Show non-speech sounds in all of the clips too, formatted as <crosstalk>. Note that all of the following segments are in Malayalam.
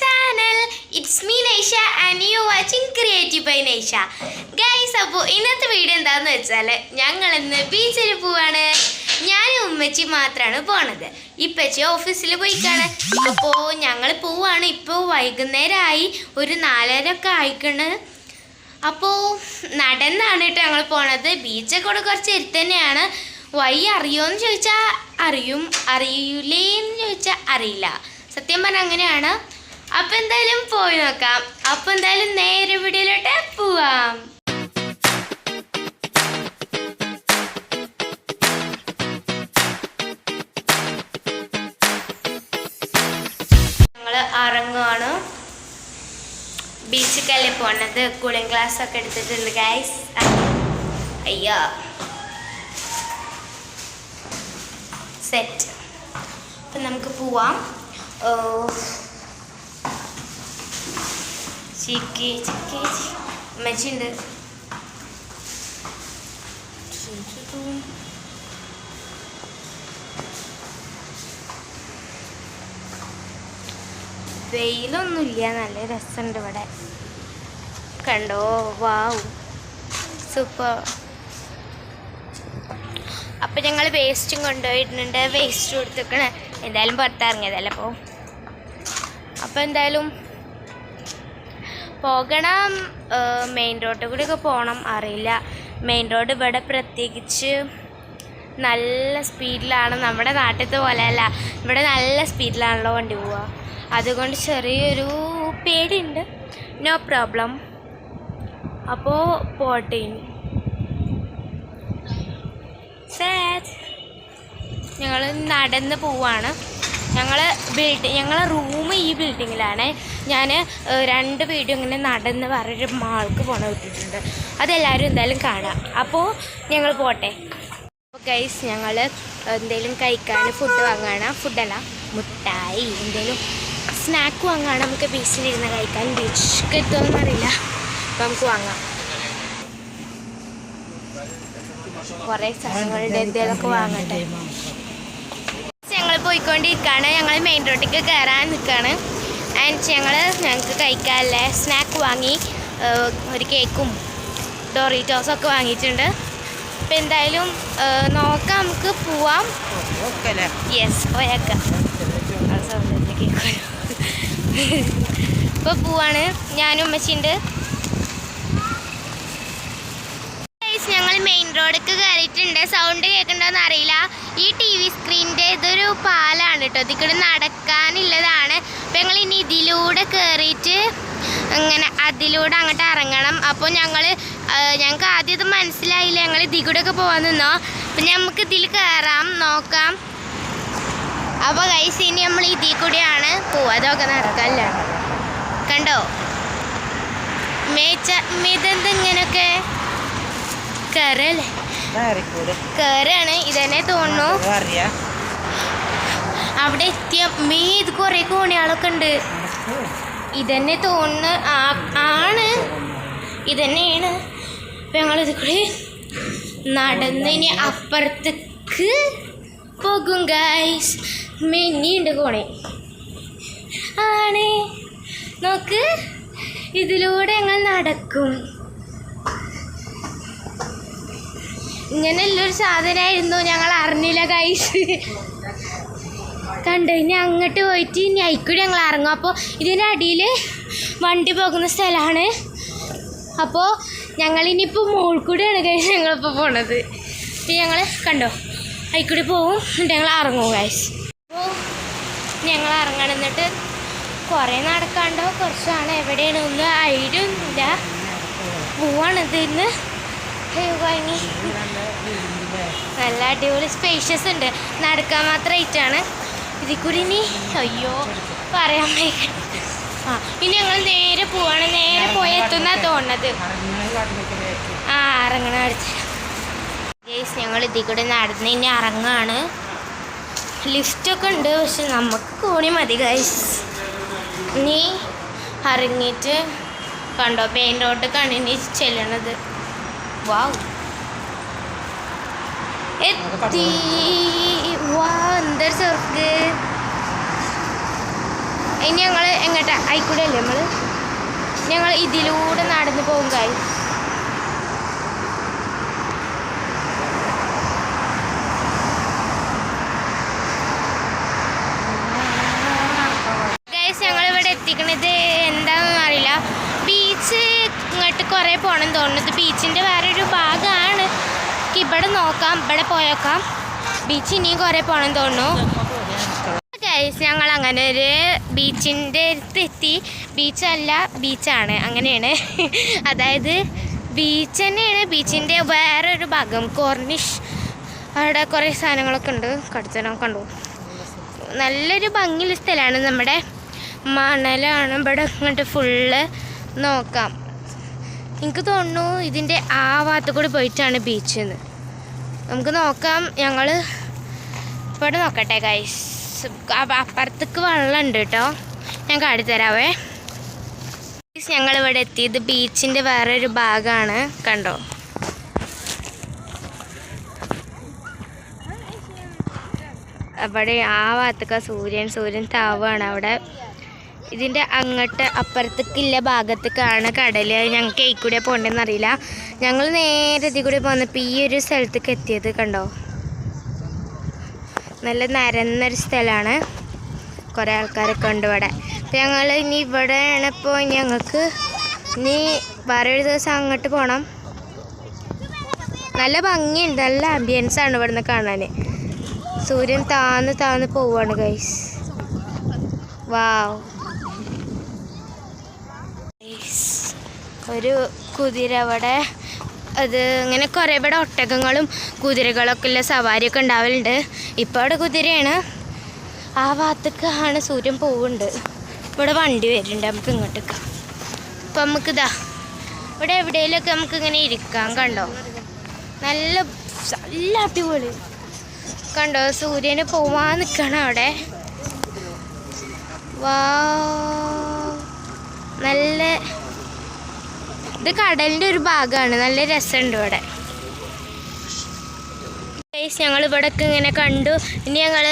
Channel it's me Naisha and you watching creative by Naisha guys അപ്പോൾ ഇന്നത്തെ വീഡിയോ എന്താണെന്ന് വെച്ചാൽ ഞങ്ങൾ ഇന്ന് ബീച്ചിൽ പോവാണ്. ഞാനും ഉമ്മച്ചി മാത്രമാണ് പോണത്. ഇപ്പച്ചി ഓഫീസിൽ പോയിക്കാണ്. അപ്പോൾ ഞങ്ങൾ പോവാണ്. ഇപ്പോൾ വൈകുന്നേരമായി ഒരു നാലര ഒക്കെ ആയിക്കണ്. അപ്പോൾ നടന്നാണ് കേട്ടോ ഞങ്ങൾ പോണത്. ബീച്ചൊക്കെ കൂടെ കുറച്ച് എടുത്ത് തന്നെയാണ് വഴി അറിയുമോയെന്ന് ചോദിച്ചാൽ അറിയും. അറിയൂലേ എന്ന് ചോദിച്ചാൽ അറിയില്ല. സത്യം പറഞ്ഞാൽ അങ്ങനെയാണ്. അപ്പം എന്തായാലും പോയി നോക്കാം. അപ്പൊ എന്തായാലും നേരെ വീഡിയോയിലോട്ട് പോവാം. ാണ് ഇറങ്ങുവാണ് ബീച്ചിക്കല്ലേ പോണത്? കൂളിംഗ് ഗ്ലാസ് ഒക്കെ എടുത്തിട്ടുണ്ട് ഗൈസ് അയ്യോ. സെറ്റ് അപ്പം നമുക്ക് പോവാം. ചിക്കി ചിക്കി അമ്മച്ചിണ്ട് വെയിലൊന്നുമില്ല നല്ല രസമുണ്ട് ഇവിടെ. കണ്ടോ? Wow super. അപ്പം ഞങ്ങൾ വേസ്റ്റും കൊണ്ടുപോയിട്ടുണ്ട്. വേസ്റ്റ് കൊടുത്തിക്കണേ. എന്തായാലും പുറത്തിറങ്ങിയതല്ലേ അപ്പോൾ അപ്പോൾ എന്തായാലും പോകണം. മെയിൻ റോഡിൽ കൂടിയൊക്കെ പോകണം അറിയില്ല. മെയിൻ റോഡ് ഇവിടെ പ്രത്യേകിച്ച് നല്ല സ്പീഡിലാണ് നമ്മുടെ നാട്ടിലത്തെ പോലെയല്ല. ഇവിടെ നല്ല സ്പീഡിലാണല്ലോ വണ്ടി പോവുക. അതുകൊണ്ട് ചെറിയൊരു പേടിയുണ്ട്. നോ പ്രോബ്ലം അപ്പോൾ പോട്ടെ ഞങ്ങൾ നടന്ന് പോവാണ്. ഞങ്ങൾ ബിൽഡിങ് ഞങ്ങളെ റൂം ഈ ബിൽഡിങ്ങിലാണ് ഞാൻ രണ്ട് വീഡിയോ ഇങ്ങനെ നടന്ന് വേറൊരു മാൾക്ക് പോണ വിട്ടിട്ടുണ്ട് അതെല്ലാവരും എന്തായാലും കാണാം. അപ്പോൾ ഞങ്ങൾ പോട്ടെ. അപ്പോൾ ഗൈസ് ഞങ്ങൾ എന്തെങ്കിലും കഴിക്കാൻ ഫുഡ് വാങ്ങാണ് ഫുഡല്ല മുട്ടായി. എന്തെങ്കിലും സ്നാക്ക് വാങ്ങാണ് നമുക്ക് ബീച്ചിലിരുന്ന് കഴിക്കാൻ? ബീച്ച് എത്തുമെന്ന് അറിയില്ല അപ്പോൾ നമുക്ക് വാങ്ങാം. കുറേ സാധനങ്ങളുടെ എന്തെങ്കിലുമൊക്കെ വാങ്ങട്ടെ. പോയിക്കൊണ്ടിരിക്കുകയാണ് ഞങ്ങൾ മെയിൻ റോഡിലേക്ക് കയറാൻ നിൽക്കുകയാണ് ആൻഡ് ഞങ്ങൾ ഞങ്ങൾക്ക് കഴിക്കാനുള്ള സ്നാക്ക് വാങ്ങി ഒരു കേക്കും ഡോറിറ്റോസും ഒക്കെ വാങ്ങിയിട്ടുണ്ട്. അപ്പം എന്തായാലും നോക്കാം നമുക്ക് പോവാം. യെസ് പോയേക്കാം. ഇപ്പോൾ പോവാണ്. ഞാനും ഉമ്മച്ചിണ്ട്. ഞങ്ങൾ മെയിൻ റോഡിലേക്ക് കയറിയിട്ടുണ്ട് സൗണ്ട് കേൾക്കണ്ടോന്ന് അറിയില്ല. ഈ ടി വി സ്ക്രീനിന്റെ ഇതൊരു പാലാണ് കേട്ടോ ഇതിക്കൂടെ നടക്കാനുള്ളതാണ്. അപ്പം ഞങ്ങൾ ഇനി ഇതിലൂടെ കയറിയിട്ട് അങ്ങനെ അതിലൂടെ അങ്ങോട്ട് ഇറങ്ങണം അപ്പോൾ ഞങ്ങൾ ഞങ്ങൾക്ക് ആദ്യം ഇത് മനസ്സിലായില്ല? ഞങ്ങൾ ഇതിൽ കൂടെ ഒക്കെ പോകാൻ നിന്നോ? അപ്പം നമുക്ക് ഇതിൽ കയറാം നോക്കാം. അപ്പോൾ ഗൈസ് ഇനി നമ്മൾ ഇതിൽ കൂടിയാണ് പോവുക അതൊക്കെ നടക്കല്ല? കണ്ടോ? മേച്ച മിതെന്ത് ഇങ്ങനൊക്കെ? കയറല്ലേ കയറാണ് ഇതന്നെ തോന്നുന്നു. അവിടെ എത്തിയ മീ ഇത് കുറെ കോണിയാളൊക്കെ ഉണ്ട്. ഇതന്നെ തോന്നുന്നു. ആണ്. ഇതന്നെയാണ്. അപ്പം ഞങ്ങൾ ഇത് കൂടി നടന്ന് അപ്പുറത്തേക്ക് പോകും ഗൈസ് മിന്നിയുണ്ട് കോണി. ആണ്. നോക്ക്. ഇതിലൂടെ ഞങ്ങൾ നടക്കും. ഇങ്ങനെയുള്ളൊരു സാധനമായിരുന്നു ഞങ്ങൾ അറിഞ്ഞില്ല കൈസ് കണ്ടു ഇനി അങ്ങോട്ട് പോയിട്ട് ഇനി അയിക്കൂടി ഞങ്ങൾ ഇറങ്ങും. അപ്പോൾ ഇതിന്റെ അടിയിൽ വണ്ടി പോകുന്ന സ്ഥലമാണ്. അപ്പോൾ ഞങ്ങളിനിയിപ്പോൾ മോൾ കൂടെയാണ് കൈസ് ഞങ്ങളിപ്പോൾ പോണത്. അപ്പോൾ ഞങ്ങൾ കണ്ടോ അയിക്കൂടി പോവും എന്നിട്ട് ഞങ്ങൾ ഇറങ്ങും കൈസ് അപ്പോൾ ഞങ്ങൾ ഇറങ്ങണം എന്നിട്ട് കുറേ നടക്കാണ്ടോ കുറച്ചാണ് എവിടെയാണ്? ഒന്നും ഐഡിയ ഒന്നുമില്ല. പോവാണ് ഇതിന്ന് നല്ല അടിപൊളി സ്പേഷ്യസ് ഉണ്ട്. നടക്കാൻ മാത്രം ആയിട്ടാണ് ഇതിൽ കൂടി ഇനി അയ്യോ പറയാൻ വയ്യ. ആ ഇനി ഞങ്ങൾ നേരെ പോവാണ്. നേരെ പോയി എത്തുന്ന തോന്നുന്നത് ആ ഇറങ്ങണ അടിച്ച് ഞങ്ങൾ ഇതിൽ കൂടി നടന്ന് ഇനി ഇറങ്ങാണ് ലിഫ്റ്റൊക്കെ ഉണ്ട് പക്ഷെ നമുക്ക് കോണി മതി ഗൈസ് നീ ഇറങ്ങിയിട്ട് കണ്ടോ മെയിൻ റോഡ് കണ്ടിനി ചെല്ലണത്. വാവ് എത്തി വാ എന്തൊരു സ്വർഗ് ഇനി ഞങ്ങൾ എങ്ങോട്ടാ? ആയിക്കൂടെ അല്ലേ നമ്മൾ ഞങ്ങൾ ഇതിലൂടെ നടന്നു പോകും കാര്യം ഗൈസ് ഞങ്ങൾ ഇവിടെ എത്തിക്കണത് എന്താണെന്ന് അറിയില്ല ബീച്ച് ഇങ്ങോട്ട് കുറേ പോകണം തോന്നുന്നത് ബീച്ചിന്റെ വേറൊരു ഭാഗമാണ് ഇവിടെ നോക്കാം. ഇവിടെ പോയേക്കാം. ബീച്ച് ഇനിയും കുറേ പോകണം തോന്നുന്നു. ഗൈസ് ഞങ്ങൾ അങ്ങനെ ഒരു ബീച്ചിന്റെ അടുത്ത് എത്തി. ബീച്ചല്ല ബീച്ചാണ് അങ്ങനെയാണ്. <laughs> അതായത് ബീച്ച് തന്നെയാണ്. ബീച്ചിന്റെ വേറൊരു ഭാഗം. കോർണിഷ് അവിടെ കുറേ സാധനങ്ങളൊക്കെ ഉണ്ട്. കടിച്ചനം കണ്ടു? നല്ലൊരു ഭംഗിയുള്ള സ്ഥലമാണ്. നമ്മുടെ മണലാണ്. ഇവിടെ ഇങ്ങോട്ട് ഫുള്ള് നോക്കാം. എനിക്ക് തോന്നുന്നു ഇതിന്റെ ആ ഭാഗത്ത് കൂടി പോയിട്ടാണ് ബീച്ച് എന്ന് നമുക്ക് നോക്കാം ഞങ്ങൾ ഇവിടെ നോക്കട്ടെ ഗൈസ് അപ്പുറത്തേക്ക് വെള്ളമുണ്ട് കേട്ടോ. ഞാൻ കാട്ടിത്തരാവേ ഞങ്ങൾ ഇവിടെ എത്തിയത് ബീച്ചിന്റെ വേറൊരു ഭാഗമാണ് കണ്ടോ? അവിടെ ആ ഭാഗത്തൊക്കെ സൂര്യൻ സൂര്യൻ താവാണ് അവിടെ. ഇതിന്റെ അങ്ങോട്ട് അപ്പുറത്തേക്കില്ല ഭാഗത്തേക്കാണ് കടൽ ഞങ്ങൾക്ക് ഈ കൂടെ പോകേണ്ടതെന്ന് അറിയില്ല. ഞങ്ങൾ നേരെ ഇതിൽ കൂടെ പോന്നപ്പോൾ ഈ ഒരു സ്ഥലത്തേക്ക് എത്തിയത് കണ്ടോ? നല്ല നരന്നൊരു സ്ഥലമാണ് കുറേ ആൾക്കാരൊക്കെ ഉണ്ട് ഇവിടെ. അപ്പം ഞങ്ങൾ ഇനി ഇവിടെയാണ് ഇപ്പോൾ ഞങ്ങൾക്ക് ഇനി വേറെ ഒരു ദിവസം അങ്ങോട്ട് പോകണം നല്ല ഭംഗിയുണ്ട്. നല്ല ആംബിയൻസ് ആണ് ഇവിടുന്ന് കാണാൻ സൂര്യൻ താന്ന് താന്ന് പോവാണ് ഗൈസ് വാവ് ഗൈസ്, ഒരു കുതിര അവിടെ. അത് ഇങ്ങനെ കുറേ ഇവിടെ ഒട്ടകങ്ങളും കുതിരകളൊക്കെ ഉള്ള സവാരിയൊക്കെ ഉണ്ടാവലുണ്ട്. ഇപ്പോൾ അവിടെ കുതിരയാണ്. ആ ഭാഗത്തേക്ക് ആണ് സൂര്യൻ പോവുന്നുണ്ട് ഇവിടെ വണ്ടി വരുന്നുണ്ട്. നമുക്ക് ഇങ്ങോട്ട് ഇങ്ങോട്ടേക്ക് അപ്പം നമുക്കിതാ ഇവിടെ എവിടെയെങ്കിലുമൊക്കെ നമുക്ക് ഇങ്ങനെ ഇരിക്കാം കണ്ടോ? നല്ല നല്ല അടിപൊളി. കണ്ടോ? സൂര്യന് പോവാൻ നിൽക്കണം അവിടെ. വാ നല്ല ഇത് കടലിന്റെ ഒരു ഭാഗമാണ്. നല്ല രസമുണ്ട് ഇവിടെ. ഞങ്ങൾ ഇവിടെയൊക്കെ ഇങ്ങനെ കണ്ടു. ഇനി ഞങ്ങൾ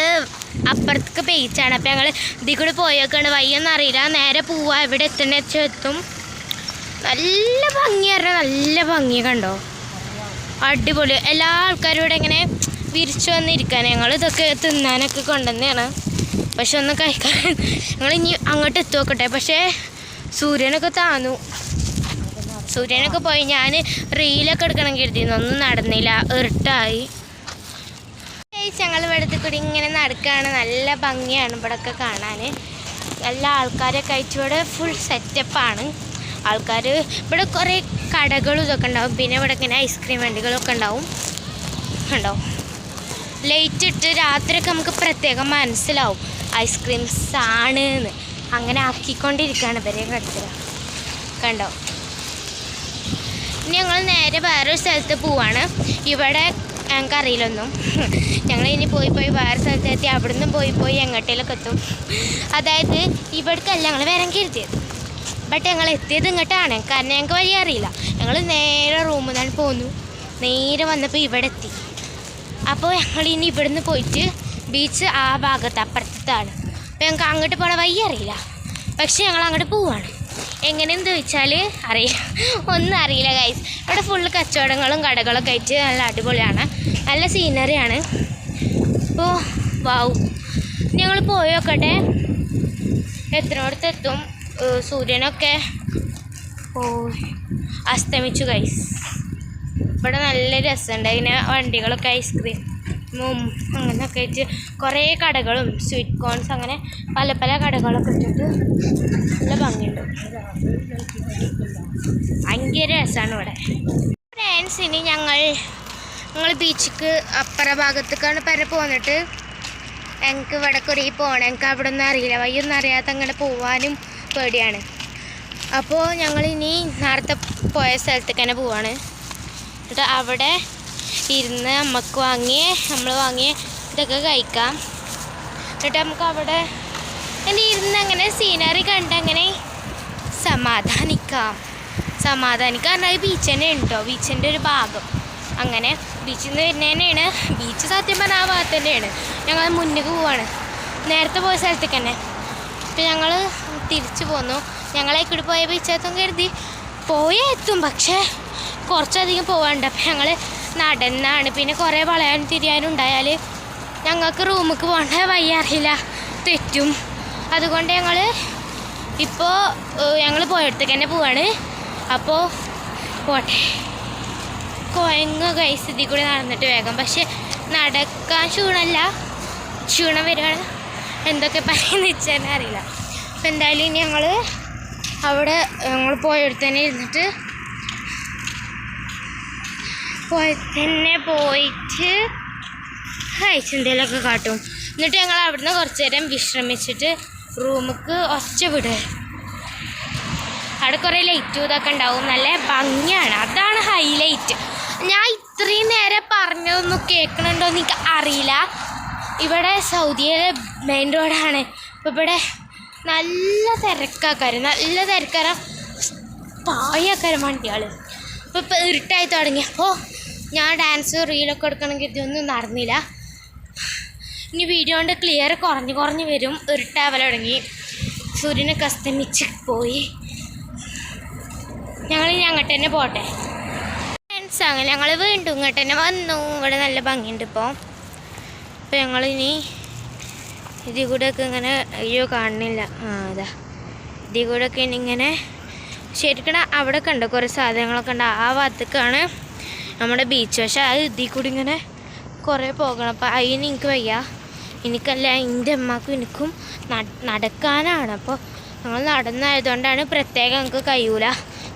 അപ്പുറത്തേക്ക് പേച്ചാണ് അപ്പം ഞങ്ങൾ ഇതിൽ കൂടി പോയേക്കാണ്. വയ്യൊന്നും അറിയില്ല. നേരെ പോവാ. ഇവിടെ എത്തണ എത്തും. നല്ല ഭംഗി പറഞ്ഞാൽ നല്ല ഭംഗി കണ്ടോ? അടിപൊളി. എല്ലാ ആൾക്കാരും ഇവിടെ ഇങ്ങനെ വിരിച്ചു വന്നിരിക്കാൻ ഞങ്ങൾ ഇതൊക്കെ തിന്നാനൊക്കെ കൊണ്ടുവന്നെയാണ് പക്ഷെ ഒന്ന് കഴിക്കാൻ ഞങ്ങൾ ഇനി അങ്ങോട്ട് എത്തി നോക്കട്ടെ പക്ഷേ സൂര്യനൊക്കെ താന്നു. സൂര്യനൊക്കെ പോയി ഞാൻ റീലൊക്കെ എടുക്കണം കരുതിയിരുന്നു. ഒന്നും നടന്നില്ല. ഇരുട്ടായി ഞങ്ങൾ ഇവിടുത്തെ കൂടി ഇങ്ങനെ നടക്കുകയാണ് നല്ല ഭംഗിയാണ് ഇവിടെയൊക്കെ കാണാൻ നല്ല ആൾക്കാരൊക്കെ അയച്ചു ഇവിടെ ഫുൾ സെറ്റപ്പാണ് ആൾക്കാർ ഇവിടെ കുറേ കടകളും ഇതൊക്കെ ഉണ്ടാവും. പിന്നെ ഇവിടെ ഇങ്ങനെ ഐസ്ക്രീം വണ്ടികളൊക്കെ ഉണ്ടാവും. ഉണ്ടോ? ലൈറ്റ് ഇട്ട് രാത്രിയൊക്കെ നമുക്ക് പ്രത്യേകം മനസ്സിലാവും. ഐസ്ക്രീംസ് ആണ് അങ്ങനെ ആക്കിക്കൊണ്ടിരിക്കുകയാണ് ഇവരെ കടത്തില കണ്ടോ? ഇനി ഞങ്ങൾ നേരെ വേറൊരു സ്ഥലത്ത് പോവാണ്. ഇവിടെ ഞങ്ങൾക്ക് അറിയില്ലൊന്നും. ഞങ്ങൾ ഇനി പോയി പോയി വേറെ സ്ഥലത്ത് എത്തി അവിടുന്ന് പോയി പോയി എങ്ങോട്ടേലൊക്കെ എത്തും. അതായത് ഇവിടേക്കല്ല ഞങ്ങൾ വരാൻ കരുതിയത്. ബട്ട് ഞങ്ങൾ എത്തിയത് ഇങ്ങോട്ടാണ്. കാരണം ഞങ്ങൾക്ക് വഴി അറിയില്ല. ഞങ്ങൾ നേരെ റൂമിൽ നിന്നാണ് പോന്നു. നേരെ വന്നപ്പോൾ ഇവിടെ എത്തി. അപ്പോൾ ഞങ്ങൾ ഇനി ഇവിടുന്ന് പോയിട്ട് ബീച്ച് ആ ഭാഗത്ത് അപ്പുറത്താണ് അപ്പോൾ ഞങ്ങൾക്ക് അങ്ങോട്ട് പോണ വഴി അറിയില്ല. പക്ഷെ ഞങ്ങൾ അങ്ങോട്ട് പോവാണ്. എങ്ങനെയെന്ന് ചോദിച്ചാൽ അറിയില്ല ഒന്നും അറിയില്ല ഗൈസ് ഇവിടെ ഫുള്ള് കച്ചവടങ്ങളും കടകളൊക്കെ ആയിട്ട് നല്ല അടിപൊളിയാണ്. നല്ല സീനറിയാണ് അപ്പോൾ വാവ് ഞങ്ങൾ പോയി നോക്കട്ടെ. എത്രയോടത്ത് എത്തും സൂര്യനൊക്കെ ഓ അസ്തമിച്ചു ഗൈസ് ഇവിടെ നല്ല രസമുണ്ട്. ഇങ്ങനെ വണ്ടികളൊക്കെ ഐസ്ക്രീമും അങ്ങനെയൊക്കെ ആയിട്ട് കുറേ കടകളും സ്വീറ്റ് കോൺസ് അങ്ങനെ പല പല കടകളൊക്കെ ഇട്ടിട്ട് നല്ല ഭംഗിയുണ്ട്. ഭയങ്കര രസമാണ് ഇവിടെ. ഫ്രണ്ട്സ് ഇനി ഞങ്ങൾ ഞങ്ങൾ ബീച്ചിക്ക് അപ്പുറ ഭാഗത്തേക്കാണ് പര പോന്നിട്ട്. ഞങ്ങൾക്ക് ഇവിടെ കുറേ പോകണം ഞങ്ങൾക്ക് അവിടെ ഒന്നും അറിയില്ല. വയ്യൊന്നും അറിയാത്ത അങ്ങനെ പോവാനും പേടിയാണ്. അപ്പോൾ ഞങ്ങളിനി നേരത്തെ പോയ സ്ഥലത്തേക്ക് തന്നെ പോവാണ്. എന്നിട്ട് അവിടെ ഇരുന്ന് നമുക്ക് വാങ്ങി നമ്മൾ വാങ്ങി ഇതൊക്കെ കഴിക്കാം. എന്നിട്ട് നമുക്ക് അവിടെ അങ്ങനെ ഇരുന്ന് അങ്ങനെ സീനറി കണ്ട് അങ്ങനെ സമാധാനിക്കാം. സമാധാനിക്കാം എന്നാൽ ബീച്ച് തന്നെ ഉണ്ടോ? ബീച്ചിന്റെ ഒരു ഭാഗം. അങ്ങനെ ബീച്ചിൽ നിന്ന് വരുന്ന തന്നെയാണ് ബീച്ച് സത്യം പറഞ്ഞാൽ ആ ഭാഗത്ത് തന്നെയാണ്. ഞങ്ങൾ മുന്നിൽ പോവാണ്. നേരത്തെ പോയ സ്ഥലത്തേക്ക് തന്നെ. ഇപ്പം ഞങ്ങൾ തിരിച്ചു പോന്നു. ഞങ്ങളെ കൂടി പോയ ഇച്ചത്തും കരുതി. പോയേ എത്തും പക്ഷേ കുറച്ചധികം പോകാനുണ്ട് അപ്പം ഞങ്ങൾ നടന്നാണ്. പിന്നെ കുറേ വളയാനും തിരിയാനും ഉണ്ടായാൽ ഞങ്ങൾക്ക് റൂമിലേക്ക് പോകേണ്ട വഴി അറിയില്ല. തെറ്റും. അതുകൊണ്ട് ഞങ്ങൾ ഇപ്പോൾ ഞങ്ങൾ പോയടത്തേക്ക് തന്നെ പോവാണ്. അപ്പോൾ പോട്ടെ. കുഴങ്ങ കൈസ് ഇതിൽ കൂടി നടന്നിട്ട് വേഗം. പക്ഷെ നടക്കാൻ ക്ഷീണമല്ല ക്ഷീണം വരികയാണ്. എന്തൊക്കെ പറയുന്നത് വെച്ചാൽ അറിയില്ല. അപ്പം എന്തായാലും ഇനി ഞങ്ങൾ അവിടെ ഞങ്ങൾ പോയടുത്ത് തന്നെ ഇരുന്നിട്ട് പോയി തന്നെ പോയിട്ട് ചിന്തയിലൊക്കെ കാട്ടും. എന്നിട്ട് ഞങ്ങൾ അവിടുന്ന് കുറച്ച് നേരം വിശ്രമിച്ചിട്ട് റൂമുക്ക് ഒച്ച വിടുക അവിടെ കുറേ ലൈറ്റും ഇതൊക്കെ ഉണ്ടാവും നല്ല ഭംഗിയാണ്. അതാണ് ഹൈലൈറ്റ് ഞാൻ ഇത്രയും നേരം പറഞ്ഞതൊന്നും കേൾക്കണുണ്ടോ എന്ന് എനിക്ക് അറിയില്ല. ഇവിടെ സൗദിയിലെ മെയിൻ റോഡാണ് അപ്പോൾ ഇവിടെ നല്ല തിരക്കാക്കാർ നല്ല തിരക്കാരം. പായക്കാരം വണ്ടികൾ അപ്പോൾ ഇപ്പോൾ ഇരുട്ടായി തുടങ്ങിയപ്പോൾ ഞാൻ ഡാൻസ് റീലൊക്കെ എടുക്കണമെങ്കിൽ ഇതൊന്നും നടന്നില്ല. ഇനി വീഡിയോ കൊണ്ട് ക്ലിയർ കുറഞ്ഞ് കുറഞ്ഞ് വരും. ഒരു ടേബിൾ തുടങ്ങി. സൂര്യനെ കസ്തമിച്ച് പോയി. ഞങ്ങൾ ഇനി അങ്ങോട്ട് തന്നെ പോട്ടെ. ഫ്രണ്ട്സ് അങ്ങനെ ഞങ്ങൾ വീണ്ടും ഇങ്ങോട്ട് തന്നെ വന്നു. ഇവിടെ നല്ല ഭംഗിയുണ്ട് ഇപ്പോൾ അപ്പോൾ ഞങ്ങളിനി ഇതിൽ കൂടെയൊക്കെ ഇങ്ങനെ അയ്യോ കാണുന്നില്ല. ആ അതാ. ഇതിൽ കൂടെയൊക്കെ ഇനി ഇങ്ങനെ ശരിക്കും അവിടെ കണ്ടോ കുറേ സാധനങ്ങളൊക്കെ ഉണ്ട്. ആ ഭാഗത്തേക്കാണ് നമ്മുടെ ബീച്ച് പക്ഷെ ആ ഇതിൽ കൂടി ഇങ്ങനെ കുറേ പോകണം. അപ്പോൾ അതിന് എനിക്ക് വയ്യ. എനിക്കല്ല എന്റെ അമ്മക്കും എനിക്കും നടക്കാനാണ്. അപ്പോൾ ഞങ്ങൾ നടന്നായതുകൊണ്ടാണ് പ്രത്യേകം ഞങ്ങൾക്ക് കഴിയൂല.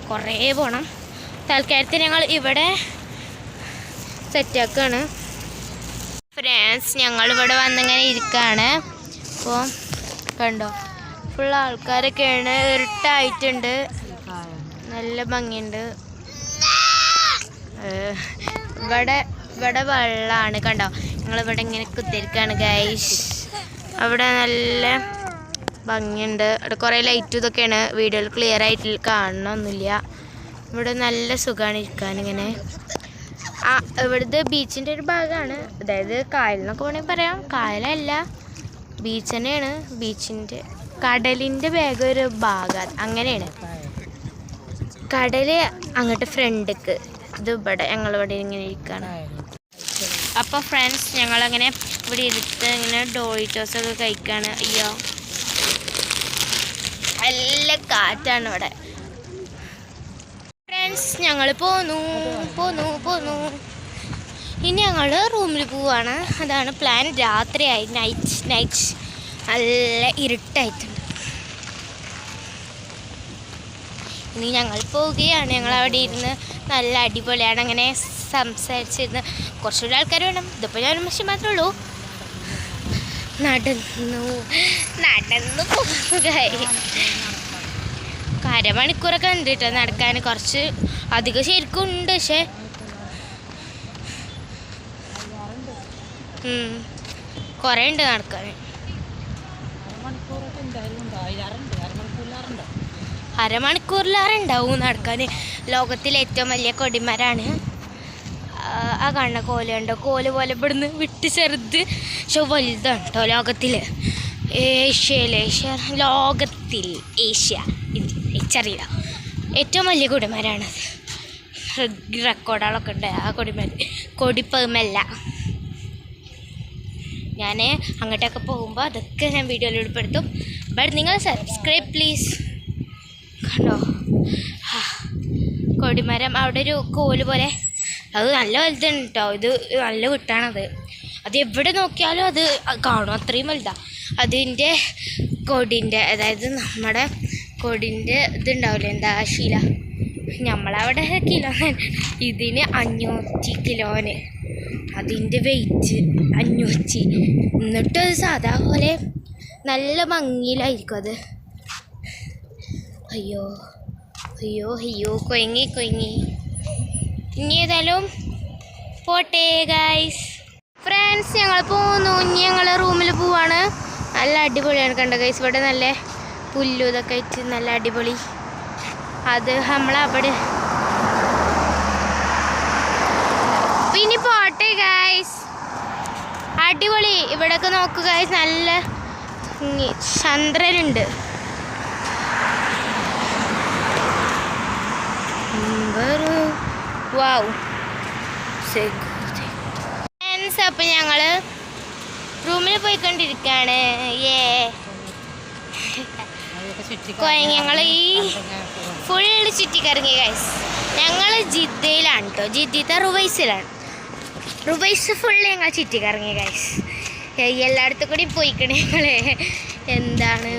കുറേ പോകണം തൽക്കാലത്തിന് ഞങ്ങൾ ഇവിടെ സെറ്റാക്കാണ് ഫ്രണ്ട്സ് ഞങ്ങൾ ഇവിടെ വന്നിങ്ങനെ ഇരിക്കുകയാണ് അപ്പോൾ കണ്ടോ? ഫുൾ ആൾക്കാരൊക്കെയാണ്. ഇരുട്ടായിട്ടുണ്ട്. നല്ല ഭംഗിയുണ്ട്. ഇവിടെ ഇവിടെ വെള്ളമാണ് കണ്ടോ? ഞങ്ങളിവിടെ ഇങ്ങനെ കുത്തിരിക്കാണ് ഗൈസ് അവിടെ നല്ല ഭംഗിയുണ്ട്. അവിടെ കുറേ ലൈറ്റും ഇതൊക്കെയാണ്. വീഡിയോയിൽ ക്ലിയർ ആയിട്ട് കാണണമൊന്നുമില്ല. ഇവിടെ നല്ല സുഖമാണ് ഇരിക്കാൻ ഇങ്ങനെ ആ ഇവിടുത്തെ ബീച്ചിന്റെ ഒരു ഭാഗമാണ്. അതായത് കായലെന്നൊക്കെ വേണമെങ്കിൽ പറയാം. കായലല്ല ബീച്ച് തന്നെയാണ്. ബീച്ചിന്റെ കടലിന്റെ വേഗം ഒരു ഭാഗം. അങ്ങനെയാണ്. കടൽ അങ്ങോട്ട് ഫ്രണ്ടിക്ക് ഇത് ഇവിടെ ഇങ്ങനെ ഇരിക്കുകയാണ് അപ്പോൾ ഫ്രണ്ട്സ് ഞങ്ങളങ്ങനെ ഇവിടെ ഇരുത്ത് ഇങ്ങനെ ഡോയിറ്റോസ് ഒക്കെ കഴിക്കുകയാണ് അയ്യോ. നല്ല കാറ്റാണ് ഇവിടെ. ഫ്രണ്ട്സ് ഞങ്ങൾ പോന്നു പോന്നു പോന്നു. ഇനി ഞങ്ങൾ റൂമിൽ പോവാണ്. അതാണ് പ്ലാൻ രാത്രിയായി. നൈറ്റ് നൈറ്റ് നല്ല ഇരുട്ടായിട്ടുണ്ട്. ഇനി ഞങ്ങൾ പോവുകയാണ്. ഞങ്ങൾ അവിടെ ഇരുന്ന് നല്ല അടിപൊളിയാണ് അങ്ങനെ സംസാരിച്ചിരുന്ന്. കുറച്ചുകൂടി ആൾക്കാർ വേണം. ഇതിപ്പോൾ ഞാൻ പക്ഷേ മാത്രമേ ഉള്ളൂ. നടന്നു. നടന്നു പോകുകയായി അരമണിക്കൂറൊക്കെ ഉണ്ട് നടക്കാൻ. കുറച്ച് അധികം ശരിക്കും ഉണ്ട് പക്ഷേ. കുറേ ഉണ്ട് നടക്കാൻ. അരമണിക്കൂറിലേറെ ഉണ്ടാവും നടക്കാൻ ലോകത്തിലെ ഏറ്റവും വലിയ കൊടിമരാണ് ആ, കാണുന്ന കോല ഉണ്ടോ കോൽ പോലെ ഇവിടുന്ന് വിട്ട് ചെറുത്. പക്ഷെ വലുതാണ് കേട്ടോ ലോകത്തിൽ ഏഷ്യയിൽ ഏഷ്യ ലോകത്തിൽ ഏഷ്യ. ചെറിയ ഏറ്റവും വലിയ കൊടിമരാണത് റെക്കോർഡുകളൊക്കെ ഉണ്ട് ആ കൊടിമര. കൊടിപ്പമല്ല ഞാൻ അങ്ങോട്ടൊക്കെ പോകുമ്പോൾ അതൊക്കെ ഞാൻ വീഡിയോയിൽ ഉൾപ്പെടുത്തും ബട്ട് നിങ്ങൾ സബ്സ്ക്രൈബ് പ്ലീസ് കണ്ടോ? കൊടിമരം അവിടെ ഒരു കോൽ പോലെ. അത് നല്ല വലുതാണ് കേട്ടോ ഇത് നല്ല വിട്ടാണത്. അത് എവിടെ നോക്കിയാലും അത് കാണും. അത്രയും വലുതാണ് അതിന്റെ കൊടിന്റെ അതായത് നമ്മുടെ കൊടിന്റെ ഇതുണ്ടാവില്ലേ? എന്താ ശീല? നമ്മളവിടെ കിലോ ഇതിന് അഞ്ഞൂറ്റി കിലോന്. അതിന്റെ വെയിറ്റ് അഞ്ഞൂറ്റി. എന്നിട്ടത് സാധാ പോലെ നല്ല ഭംഗിയിലായിരിക്കും അത്. അയ്യോ അയ്യോ അയ്യോ കൊയങ്ങി കൊയങ്ങി. ഇനി ഏതായാലും പോട്ടെ ഗൈസ് ഫ്രണ്ട്സ് ഞങ്ങൾ പോകുന്നു ഇനി ഞങ്ങൾ റൂമിൽ പോവാണ്. നല്ല അടിപൊളിയാണ് കണ്ട ഗൈസ് ഇവിടെ നല്ല പുല്ലും ഇതൊക്കെ വെച്ച് നല്ല അടിപൊളി. അത് നമ്മളവിടെ. ഇനി പോട്ടെ ഗൈസ് അടിപൊളി. ഇവിടെയൊക്കെ നോക്കുക ഗൈസ് നല്ല ഇനി ചന്ദ്രനുണ്ട് വാവ് ഫ്രണ്ട്സ് അപ്പം ഞങ്ങൾ റൂമിൽ പോയിക്കൊണ്ടിരിക്കുകയാണ് ഏ ഞങ്ങൾ ഈ ഫുൾ ചുറ്റിക്കറങ്ങി ഗൈസ് ഞങ്ങൾ ജിദ്ദയിലാണ് കേട്ടോ ജിദ്ദ റുവൈസിലാണ്. റുവൈസ് ഫുള്ള് ഞങ്ങൾ ചുറ്റിക്കറങ്ങി ഗൈസ് എല്ലായിടത്തും കൂടി പോയിക്കണേ ഞങ്ങളെ. എന്താണ്?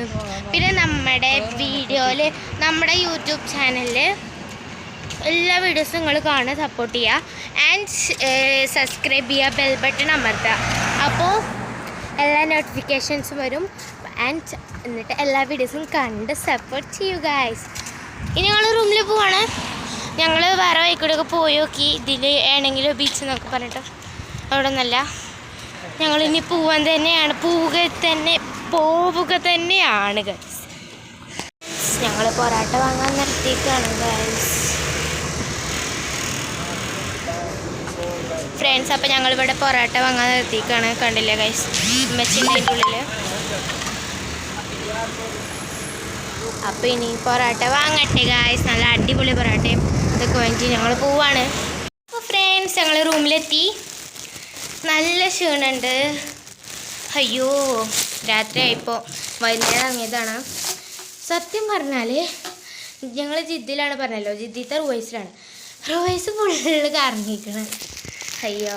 പിന്നെ നമ്മുടെ വീഡിയോയിൽ നമ്മുടെ യൂട്യൂബ് ചാനലിൽ എല്ലാ വീഡിയോസും നിങ്ങൾ കാണുക സപ്പോർട്ട് ചെയ്യുക. ആൻഡ് സബ്സ്ക്രൈബ് ചെയ്യുക ബെൽ ബട്ടൺ അമർത്തുക. അപ്പോൾ എല്ലാ നോട്ടിഫിക്കേഷൻസും വരും. ആൻഡ് എന്നിട്ട് എല്ലാ വീഡിയോസും കണ്ട് സപ്പോർട്ട് ചെയ്യുക ഗൈസ് ഇനി ഞങ്ങൾ റൂമിൽ പോവാണ്. ഞങ്ങൾ വേറെ വൈക്കൂടെയൊക്കെ പോയി നോക്കി. ഇതിൽ ഏണെങ്കിലും ബീച്ച് എന്നൊക്കെ പറഞ്ഞിട്ട്. അവിടെ ഒന്നല്ല ഞങ്ങൾ ഇനി പോവാൻ തന്നെയാണ്. പോവുക തന്നെ പോവുക തന്നെയാണ് ഗൈസ് ഞങ്ങൾ പൊറാട്ട വാങ്ങാൻ നിർത്തിയിട്ടാണ് ഗൈസ് ഫ്രണ്ട്സ് അപ്പം ഞങ്ങളിവിടെ പൊറോട്ട വാങ്ങാൻ നിർത്തിക്കാണ് കണ്ടില്ലേ ഗൈസ് മെച്ചിന്റെ ഉള്ളിൽ അപ്പം ഇനി പൊറോട്ട വാങ്ങട്ടെ ഗായ്സ് നല്ല അടിപൊളി പൊറോട്ടയും ഇതൊക്കെ വാങ്ങിച്ച് ഞങ്ങൾ പോവാണ്. അപ്പോൾ ഫ്രണ്ട്സ് ഞങ്ങൾ റൂമിലെത്തി. നല്ല ക്ഷീണുണ്ട്. അയ്യോ രാത്രിയായിപ്പോൾ വൈകുന്നേരം ഇറങ്ങിയതാണ്. സത്യം പറഞ്ഞാൽ ഞങ്ങൾ ജിദ്ദിലാണ് പറഞ്ഞല്ലോ. ജിദ്ദിത്തെ റുവൈസിലാണ്. റുവൈസ് ഫുള്ള് കറങ്ങിക്കണ് അയ്യോ.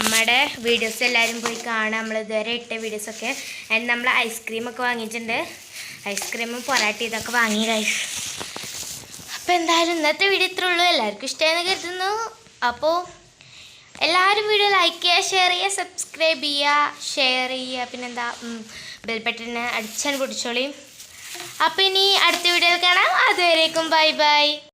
നമ്മുടെ വീഡിയോസ് എല്ലാവരും പോയി കാണാം. നമ്മൾ ഇതുവരെ ഇട്ട വീഡിയോസൊക്കെ ആൻഡ് നമ്മൾ ഐസ്ക്രീമൊക്കെ വാങ്ങിയിട്ടുണ്ട്. ഐസ്ക്രീമും പൊറാട്ടി ഇതൊക്കെ വാങ്ങി ഗൈസ് അപ്പോൾ എന്തായാലും ഇന്നത്തെ വീഡിയോ ഇത്രേ ഉള്ളൂ. എല്ലാവർക്കും ഇഷ്ടമായെന്ന് കരുതുന്നു. അപ്പോൾ എല്ലാവരും വീഡിയോ ലൈക്ക് ചെയ്യുക ഷെയർ ചെയ്യുക സബ്സ്ക്രൈബ് ചെയ്യുക ഷെയർ ചെയ്യുക. പിന്നെന്താ? ബെൽബട്ടനെ അടിച്ചാൻ പൊടിച്ചോളിയും അപ്പോൾ ഇനി അടുത്ത വീഡിയോയിൽ കാണാം. അതുവരേക്കും ബൈ ബൈ